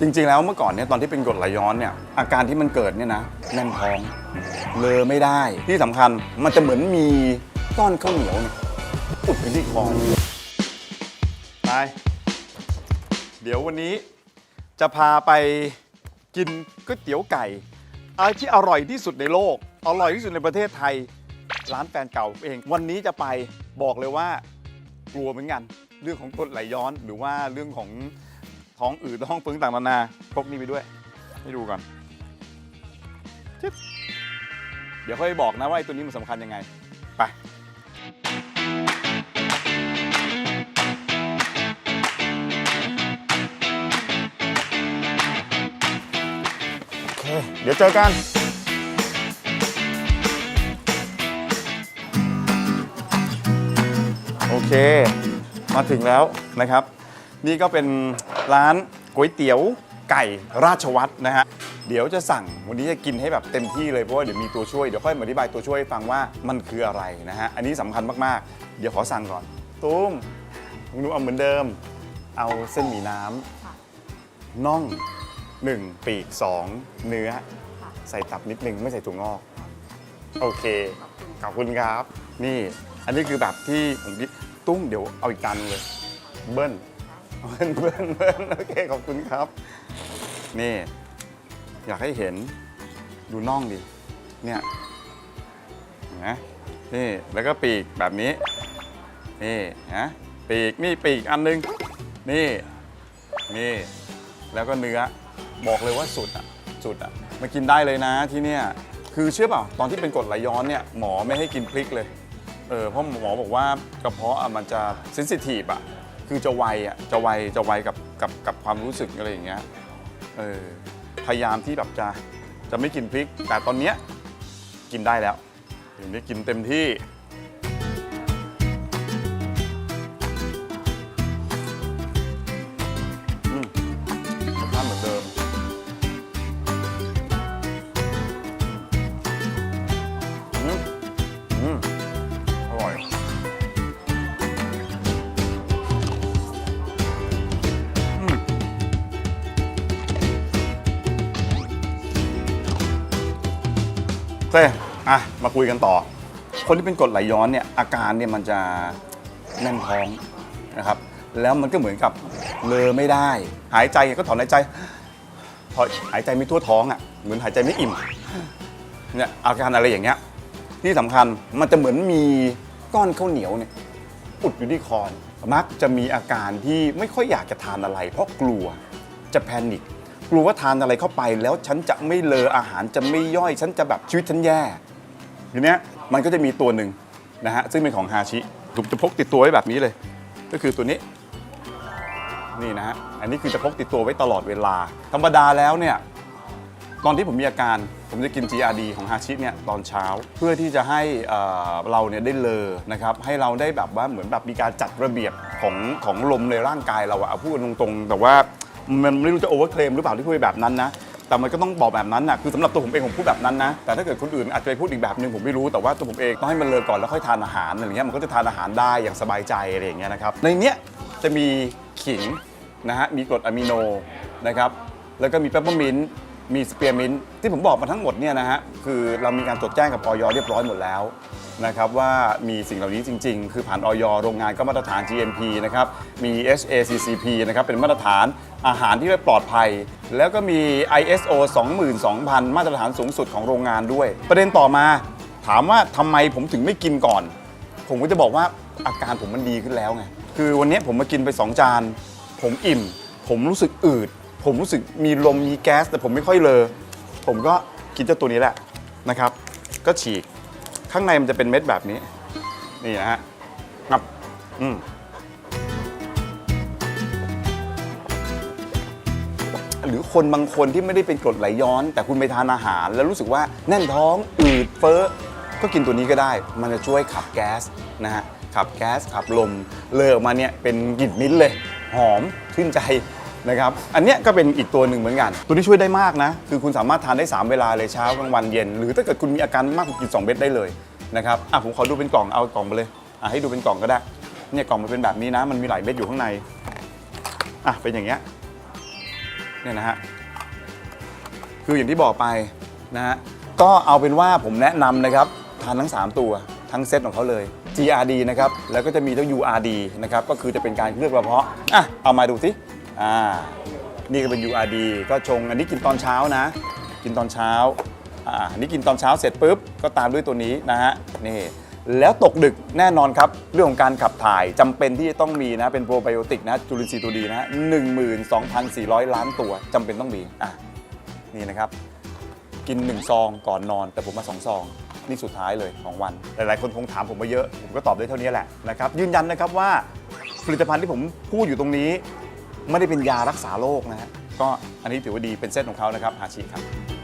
จริง ๆ แล้วเมื่อก่อนเนี่ยตอนที่เป็นกรดไหลย้อนเนี่ยอาการที่มันเกิดเนี่ยนะแน่นท้องเลอไม่ได้ ที่สำคัญมันจะเหมือนมีก้อนข้าวเหนียวเนี่ยอุดอยู่ที่คอไปเดี๋ยววันนี้จะพาไปกินก๋วยเตี๋ยวไก่อะไรที่อร่อยที่สุดในโลก อร่อยที่สุดในประเทศไทย ร้านแฟนเก่าเอง วันนี้จะไปบอกเลยว่ากลัวเหมือนกัน เรื่องของกรดไหลย้อนหรือว่าเรื่องของ ท้องอืดท้องเฟ้งต่างนานาพกนี่ไปด้วย ให้ดูก่อนจึ๊บเดี๋ยวค่อยบอกนะว่าไอ้ตัวนี้มันสำคัญยังไง ไปโอเคเดี๋ยวเจอกันโอเค มาถึงแล้วนะครับ นี่ก็เป็น ร้านก๋วยเตี๋ยวไก่ราชวัตรนะฮะ เดี๋ยวจะสั่งวันนี้จะกินให้แบบเต็มที่เลยเพราะว่าเดี๋ยวมีตัวช่วยเดี๋ยวค่อยมาอธิบายตัวช่วยให้ฟังว่ามันคืออะไรนะฮะ อันนี้สำคัญมากๆ เดี๋ยวขอสั่งก่อน ตุ้มคุณนุเอาเหมือนเดิม เอาเส้นหมี่น้ำน่องหนึ่งปีกสองเนื้อ ใส่ตับนิดนึงไม่ใส่ถั่วงอก โอเค ขอบคุณครับ นี่ อันนี้คือแบบที่ผมคิดตุ้มเดี๋ยวเอาอีกตันงเลย เบิ้ล เบิ้ลเบิ้ลเบิ้ลโอเคขอบคุณครับ นี่ อยากให้เห็นดูน่องดิ เนี่ยเห็นไหมนี่แล้วก็ปีกแบบนี้ นี่นะปีกนี่ปีกอันนึง นี่ นี่ แล้วก็เนื้อบอกเลยว่าสุดอะสุดอะมากินได้เลยนะที่เนี่ยคือเชื่อเปล่าตอนที่เป็นกรดไหลย้อนเนี่ยหมอไม่ให้กินพริกเลยเออเพราะหมอบอกว่ากระเพาะอะมันจะเซนซิทีฟอะ คือจะไวอะจะไวจะไวกับกับกับความรู้สึกอะไรอย่างเงี้ยเออพยายามที่แบบจะจะไม่กินพริก แต่ตอนเนี้ยกินได้แล้วถึงได้กินเต็มที่ เคอะมาคุยกันต่อ คนที่เป็นกรดไหลย้อนเนี่ยอาการเนี่ยมันจะแน่นท้องนะครับ แล้วมันก็เหมือนกับเลอไม่ได้ หายใจก็ถอนหายใจพอหายใจไม่ทั่วท้องอะเหมือนหายใจไม่อิ่มเนี่ยอาการอะไรอย่างเงี้ยที่สำคัญมันจะเหมือนมีก้อนข้าวเหนียวเนี่ยอุดอยู่ที่คอนมักจะมีอาการที่ไม่ค่อยอยากจะทานอะไร เพราะกลัวจะแพนิค กลัวว่าทานอะไรเข้าไปแล้วฉันจะไม่เลออาหารจะไม่ย่อย ฉันจะแบบชีวิตฉันแย่ทีเนี้ยมันก็จะมีตัวหนึ่งนะฮะซึ่งเป็นของฮาชิถูกจะพกติดตัวไว้แบบนี้เลย ก็คือตัวนี้นี่นะฮะอันนี้คือจะพกติดตัวไว้ตลอดเวลา ธรรมดาแล้วเนี่ยตอนที่ผมมีอาการผมจะกิน GRD ของฮาชิเนี่ยตอนเช้าเพื่อที่จะให้เอ่อเราเนี่ยได้เลอนะครับให้เราได้แบบว่าเหมือนแบบมีการจัดระเบียบของของลมในร่างกายเราอะเอาพูดตรงๆ แต่ว่า มันไม่รู้จะโอเวอร์เคลมหรือเปล่าที่พูดแบบนั้นนะ แต่มันก็ต้องบอกแบบนั้นนะคือสำหรับตัวผมเองผมพูดแบบนั้นนะ แต่ถ้าเกิดคนอื่นอาจจะไปพูดอีกแบบหนึ่งผมไม่รู้แต่ว่าตัวผมเองต้องให้มันเลอก่อนแล้วค่อยทานอาหารอะไรเงี้ยมันก็จะทานอาหารได้อย่างสบายใจอะไรอย่างเงี้ยนะครับในเนี้ยจะมีขิงนะฮะมีกรดอะมิโนนะครับแล้วก็มีเปปเปอร์มินต์มีสเปียร์มินต์ที่ผมบอกมาทั้งหมดเนี่ยนะฮะคือเรามีการจดแจ้งกับออยเรียบร้อยหมดแล้ว นะครับว่ามีสิ่งเหล่านี้จริง ๆ คือผ่านออยโรงงานก็มาตรฐาน GMP นะครับมี HACCP นะครับเป็นมาตรฐานอาหารที่ปลอดภัย แล้วก็มี ISO 22,000 มาตรฐานสูงสุดของโรงงานด้วย ประเด็นต่อมาถามว่าทำไมผมถึงไม่กินก่อน ผมก็จะบอกว่าอาการผมมันดีขึ้นแล้วไงคือวันนี้ผมมากินไป 2 จาน ผมอิ่ม ผมรู้สึกอืด ผมรู้สึกมีลมมีแก๊ส แต่ผมไม่ค่อยเลอผมก็กินเจ้าตัวนี้แหละนะครับ ก็ฉีก ข้างในมันจะเป็นเม็ดแบบนี้ นี่นะฮะงับอืมหรือคนบางคนที่ไม่ได้เป็นกรดไหลย้อน แต่คุณไปทานอาหาร แล้วรู้สึกว่าแน่นท้องอืดเฟ้อก็กินตัวนี้ก็ได้ มันจะช่วยขับแก๊สนะฮะขับแก๊สขับลมเลออกมาเนี่ยเป็นกลิ่นมิ้นเลย หอมชื่นใจ นะครับ อันเนี้ยก็เป็นอีกตัวหนึ่งเหมือนกัน ตัวนี้ช่วยได้มากนะ คือคุณสามารถทานได้ 3 เวลาเลยเช้ากลางวันเย็น หรือถ้าเกิดคุณมีอาการมากคุณกิน2เม็ดได้เลยนะครับ อะผมขอดูเป็นกล่อง เอากล่องมาเลย อะให้ดูเป็นกล่องก็ได้ เนี่ยกล่องมันเป็นแบบนี้นะ มันมีหลายเม็ดอยู่ข้างใน อะเป็นอย่างเงี้ย เนี่ยนะฮะ คืออย่างที่บอกไปนะฮะ ก็เอาเป็นว่าผมแนะนำนะครับทานทั้ง 3 ตัวทั้งเซตของเขาเลย GRD นะครับ แล้วก็จะมีทั้ง URD นะครับ ก็คือจะเป็นการเคลือบกระเพาะ อะ เอามาดูสิ อ่า นี่ก็เป็น URD ก็ชง อันนี้กินตอนเช้านะ กินตอนเช้า อ่า อันนี้กินตอนเช้าเสร็จปุ๊บ ก็ตามด้วยตัวนี้นะฮะ นี่ แล้วตกดึกแน่นอนครับ เรื่องของการขับถ่ายจำเป็นที่จะต้องมีนะ เป็นโปรไบโอติกนะ จุลินทรีย์ตัวดีนะฮะ12,400ล้านตัวจำเป็นต้องมี อะ นี่นะครับ กิน 1 ซองก่อนนอน แต่ผมมา 2 ซอง นี่สุดท้ายเลยของวัน หลาย ๆ คนคงถามผมมาเยอะ ผมก็ตอบได้เท่านี้แหละนะครับยืนยันนะครับว่าผลิตภัณฑ์ที่ผมพูดอยู่ตรงนี้ ไม่ได้เป็นยารักษาโรคนะฮะก็อันนี้ถือว่าดีเป็นเซตของเขานะครับฮาชิครับ